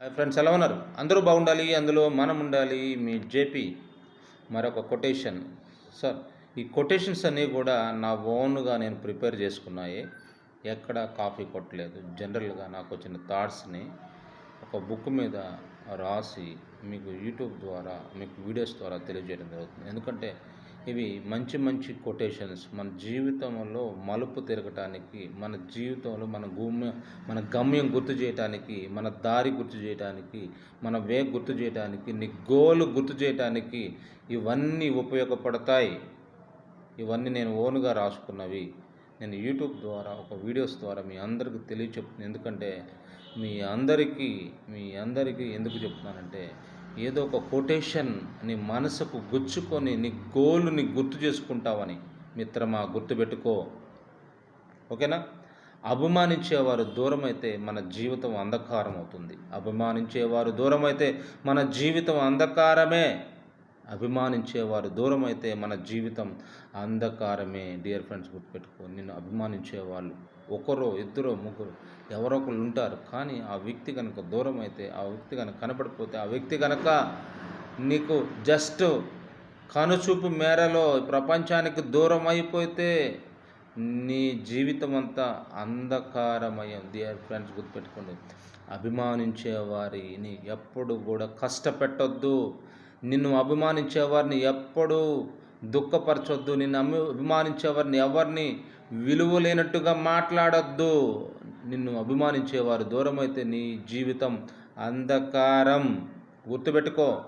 Hi friends ఎలా ఉన్నారు? అందరూ బాగుండాలి అందులో మనం ఉండాలి మీ జేపీ. మరొక కొటేషన్. సార్ ఈ కొటేషన్స్ అన్నీ కూడా నా ఓన్గా నేను ప్రిపేర్ చేసుకున్నాయి. ఎక్కడ కాపీ కొట్టలేదు. జనరల్గా నాకు వచ్చిన థాట్స్ని ఒక బుక్ మీద రాసి మీకు యూట్యూబ్ ద్వారా మీకు వీడియోస్ ద్వారా తెలియజేయడం జరుగుతుంది. ఎందుకంటే ఇవి మంచి మంచి కొటేషన్స్. మన జీవితంలో మలుపు తిరగటానికి మన జీవితంలో మన గమ్యం మన గమ్యం గుర్తు చేయటానికి మన దారి గుర్తు చేయటానికి మన వే గుర్తు చేయటానికి నీ గోలు గుర్తు చేయటానికి ఇవన్నీ ఉపయోగపడతాయి. ఇవన్నీ నేను ఓన్గా రాసుకున్నవి. నేను యూట్యూబ్ ద్వారా ఒక వీడియోస్ ద్వారా మీ అందరికీ తెలియచెప్తున్నాను ఎందుకంటే మీ అందరికీ మీ అందరికీ ఎందుకు చెప్తున్నానంటే ఏదో ఒక కొటేషన్ నీ మనసుకు గుచ్చుకొని నీ గోలుని గుర్తు చేసుకుంటావని మిత్రమా గుర్తుపెట్టుకో. ఓకేనా? అభిమానించేవారు దూరం అయితే మన జీవితం అంధకారం అవుతుంది అభిమానించేవారు దూరం అయితే మన జీవితం అంధకారమే. అభిమానించేవారు దూరం అయితే మన జీవితం అంధకారమే. డియర్ ఫ్రెండ్స్ గుర్తుపెట్టుకో నిన్ను అభిమానించే వాళ్ళు ఒకరో ఇద్దరో ముగ్గురు ఎవరో ఒకరు ఉంటారు. కానీ ఆ వ్యక్తి కనుక దూరం అయితే ఆ వ్యక్తి కనుక కనపడిపోతే ఆ వ్యక్తి కనుక నీకు జస్ట్ కనుచూపు మేరలో ప్రపంచానికి దూరం అయిపోతే నీ జీవితం అంతా అంధకారమయం. డియర్ ఫ్రెండ్స్ గుర్తుపెట్టుకోండి. అభిమానించే వారిని ఎప్పుడు కూడా కష్టపెట్టొద్దు. నిన్ను అభిమానించే వారిని దుఃఖపరచొద్దు. నిన్ను అమి అభిమానించే వారిని ఎవరిని విలువ లేనట్టుగా మాట్లాడొద్దు. నిన్ను అభిమానించేవారు దూరమైతే నీ జీవితం అంధకారం. గుర్తుపెట్టుకో.